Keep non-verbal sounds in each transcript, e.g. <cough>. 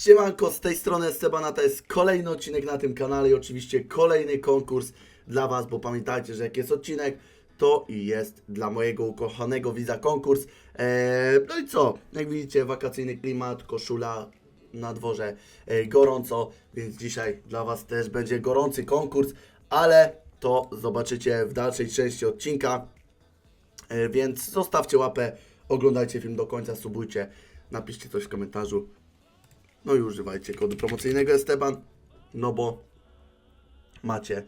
Siemanko, z tej strony Estebana, to jest kolejny odcinek na tym kanale i oczywiście kolejny konkurs dla Was, bo pamiętajcie, że jak jest odcinek, to i jest dla mojego ukochanego widza konkurs. Eee, no i co? Jak widzicie, wakacyjny klimat, koszula na dworze, e, gorąco, więc dzisiaj dla Was też będzie gorący konkurs, ale to zobaczycie w dalszej części odcinka. E, Więc zostawcie łapę, oglądajcie film do końca, subujcie, napiszcie coś w komentarzu. No i używajcie kodu promocyjnego Esteban, no bo macie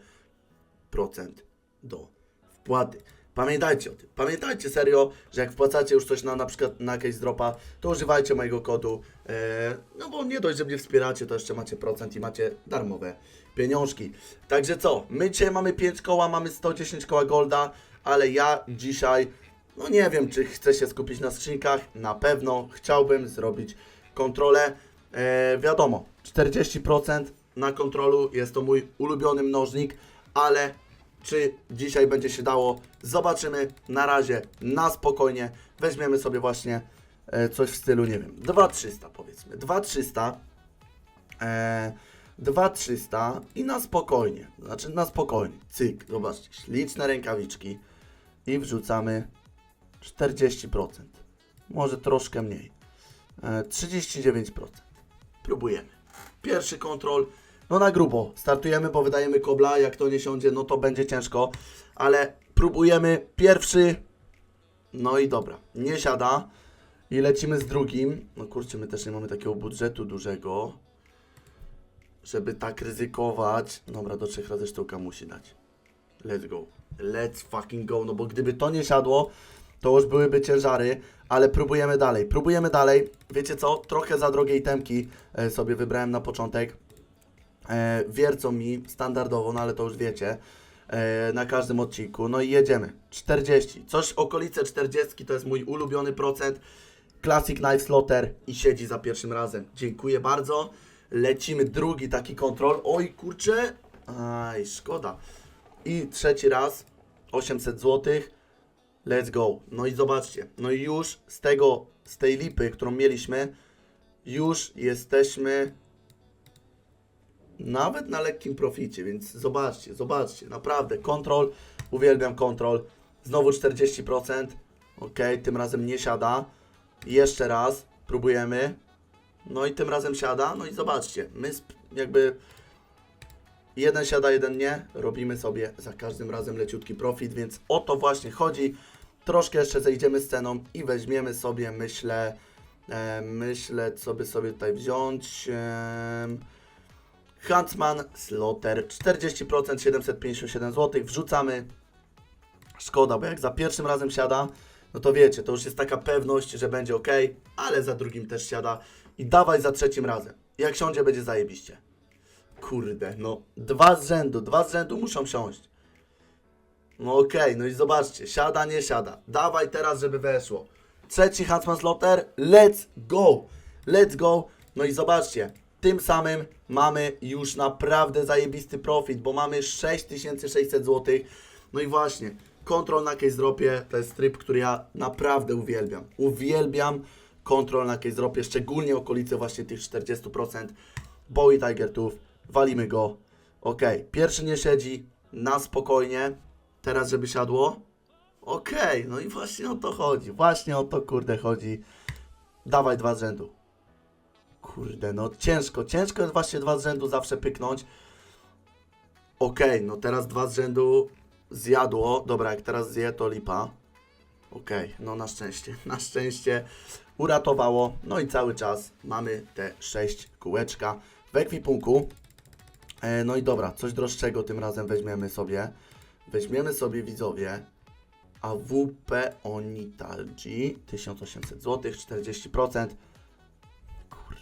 procent do wpłaty. Pamiętajcie o tym. Pamiętajcie serio, że jak wpłacacie już coś na na przykład na jakieś dropa, to używajcie mojego kodu. E, no bo nie dość, że mnie wspieracie, to jeszcze macie procent i macie darmowe pieniążki. Także co? My dzisiaj mamy 5 koła, mamy 110 koła golda, ale ja dzisiaj no nie wiem, czy chcę się skupić na skrzynkach. Na pewno chciałbym zrobić kontrolę. E, wiadomo, 40% na kontrolu jest to mój ulubiony mnożnik, ale czy dzisiaj będzie się dało? Zobaczymy. Na razie, na spokojnie. Weźmiemy sobie właśnie e, coś w stylu, nie wiem, 2300 powiedzmy. 2300. E, 2300 i na spokojnie. Znaczy na spokojnie. Cyk, zobaczcie, śliczne rękawiczki i wrzucamy 40%. Może troszkę mniej. E, 39%. Próbujemy. Pierwszy kontrol. No na grubo. Startujemy, bo wydajemy kobla. Jak to nie siądzie, no to będzie ciężko. Ale próbujemy. Pierwszy. No i dobra. Nie siada. I lecimy z drugim. No kurczę, my też nie mamy takiego budżetu dużego. Żeby tak ryzykować. Dobra, do trzech razy sztuka musi dać. Let's go. Let's fucking go. No bo gdyby to nie siadło, to już byłyby ciężary, ale próbujemy dalej. Próbujemy dalej. Wiecie co? Trochę za drogie itemki e, sobie wybrałem na początek. E, wiercą mi standardowo, no ale to już wiecie. E, na każdym odcinku. No i jedziemy. 40. Coś okolice 40 to jest mój ulubiony procent. Classic Knife Slaughter i siedzi za pierwszym razem. Dziękuję bardzo. Lecimy drugi taki kontrol. Oj kurczę. Aj, szkoda. I trzeci raz 800 zł. Let's go. No i zobaczcie. No i już z tego, z tej lipy, którą mieliśmy, już jesteśmy nawet na lekkim proficie, więc zobaczcie, zobaczcie. Naprawdę, kontrol. Uwielbiam kontrol. Znowu 40%. Ok, tym razem nie siada. Jeszcze raz. Próbujemy. No i tym razem siada. No i zobaczcie. My jakby jeden siada, jeden nie. Robimy sobie za każdym razem leciutki profit, więc o to właśnie chodzi. Troszkę jeszcze zejdziemy z ceną i weźmiemy sobie, myślę, e, myślę, co by sobie tutaj wziąć. em, Huntsman Slaughter 40%, 757 zł. Wrzucamy. Szkoda, bo jak za pierwszym razem siada, no to wiecie, to już jest taka pewność, że będzie ok, ale za drugim też siada. I dawaj za trzecim razem. Jak siądzie, będzie zajebiście. Kurde, no dwa z rzędu, dwa z rzędu muszą siąść. No okej, no i zobaczcie, siada, nie siada. Dawaj teraz, żeby weszło. Trzeci Huntsman Slaughter, let's go! Let's go! No i zobaczcie, tym samym mamy już naprawdę zajebisty profit, bo mamy 6600 zł. No i właśnie, kontrol na case dropie to jest tryb, który ja naprawdę uwielbiam. Uwielbiam kontrol na case dropie, szczególnie okolice właśnie tych 40%. Bowie Tiger Tooth, walimy go. Ok, pierwszy nie siedzi, na spokojnie. Teraz, żeby siadło. Okej, no i właśnie o to chodzi. Właśnie o to kurde chodzi. Dawaj dwa z rzędu. Kurde, no ciężko, ciężko jest właśnie dwa z rzędu zawsze pyknąć. Okej, no teraz dwa z rzędu zjadło. Dobra, jak teraz zje, to lipa. Okej, no na szczęście, <laughs> na szczęście uratowało. No i cały czas mamy te sześć kółeczka w ekwipunku. E, no i dobra, coś droższego tym razem weźmiemy sobie. Weźmiemy sobie widzowie AWP Onitalgi 1800 zł, 40%. Kur...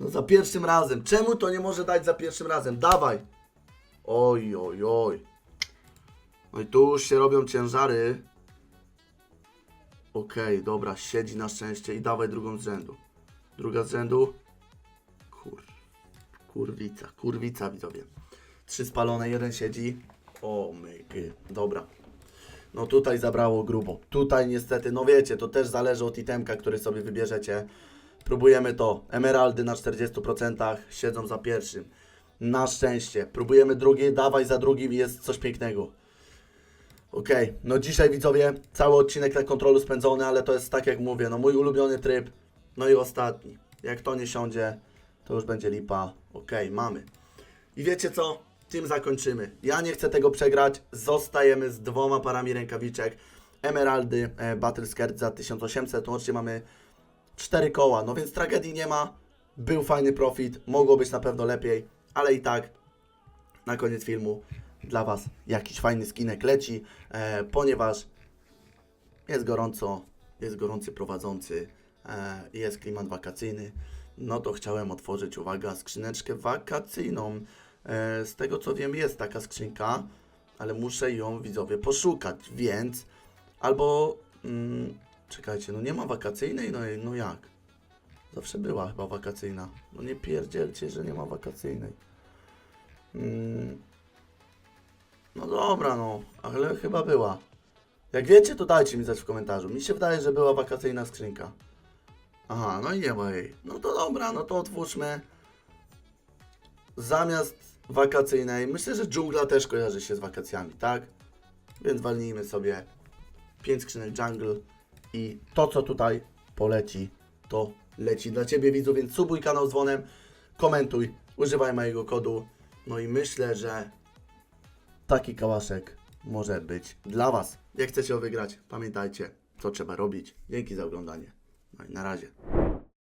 No za pierwszym razem. Czemu to nie może dać za pierwszym razem? Dawaj! Oj, oj, oj. No i tu już się robią ciężary. Okej, dobra, siedzi na szczęście i dawaj drugą z rzędu. Druga z rzędu. Kur... Kurwica, kurwica widzowie. Trzy spalone, jeden siedzi. O my dobra. No tutaj zabrało grubo. Tutaj niestety, no wiecie, to też zależy od itemka, który sobie wybierzecie. Próbujemy to. Emeraldy na 40% siedzą za pierwszym. Na szczęście. Próbujemy drugi, dawaj za drugim jest coś pięknego. Okej, no dzisiaj widzowie, cały odcinek na kontrolu spędzony, ale to jest tak jak mówię, no mój ulubiony tryb, no i ostatni. Jak to nie siądzie, to już będzie lipa. Okej, mamy. I wiecie co? Tym zakończymy. Ja nie chcę tego przegrać. Zostajemy z dwoma parami rękawiczek. Emeraldy e, Battle Skirt za 1800. Łącznie mamy 4 koła. No więc tragedii nie ma. Był fajny profit. Mogło być na pewno lepiej. Ale i tak na koniec filmu dla Was jakiś fajny skinek leci, e, ponieważ jest gorąco, jest gorący prowadzący, e, jest klimat wakacyjny, no to chciałem otworzyć, uwaga, skrzyneczkę wakacyjną. E, z tego co wiem jest taka skrzynka, ale muszę ją widzowie poszukać, więc albo mm, czekajcie, no nie ma wakacyjnej, no, no jak? Zawsze była chyba wakacyjna. No nie pierdzielcie, że nie ma wakacyjnej. Mm, no dobra, no, ale chyba była. Jak wiecie, to dajcie mi znać w komentarzu. Mi się wydaje, że była wakacyjna skrzynka. Aha, no i nie ma jej. No to dobra, no to otwórzmy. Zamiast wakacyjnej, myślę, że dżungla też kojarzy się z wakacjami, tak? Więc walnijmy sobie 5 skrzynek jungle i to, co tutaj poleci, to leci dla Ciebie, widzu, więc subuj kanał z dzwonem, komentuj, używaj mojego kodu. No i myślę, że taki kałaszek może być dla Was. Jak chcecie go wygrać, pamiętajcie, co trzeba robić. Dzięki za oglądanie. No i na razie.